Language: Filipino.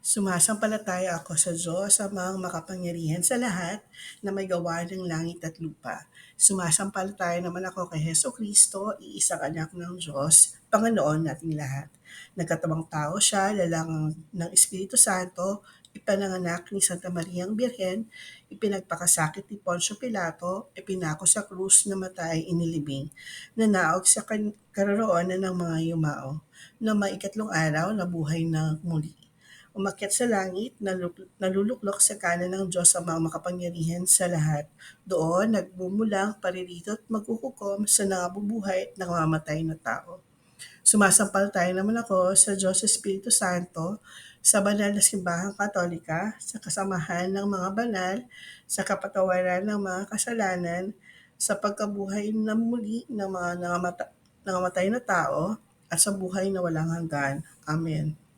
Sumasampalataya ako sa Diyos amang makapangyarihan sa lahat na may gawa ng langit at lupa. Sumasampalataya naman ako kay Heso Kristo, iisang anak ng Diyos, Panginoon nating lahat. Nagkatabang tao siya, lalang ng Espiritu Santo, ipinanganak ni Santa Mariang Birhen, ipinagpakasakit ni Poncio Pilato, ipinako sa krus, namatay, inilibing, nanaog sa karoroonan ng mga yumao, na maikatlong araw nabuhay na muli umakyat sa langit, nalu- naluluklok sa kanan ng Diyos ang mga makapangyarihan sa lahat. Doon, nagbumulang, paririto at magkukukom sa nangabubuhay at nangamatay na tao. Sumasampalataya naman ako sa Diyos Espiritu Santo, sa banal na simbahang katolika, sa kasamahan ng mga banal, sa kapatawaran ng mga kasalanan, sa pagkabuhay na muli ng mga nangamata- nangamatay na tao, at sa buhay na walang hanggan. Amen.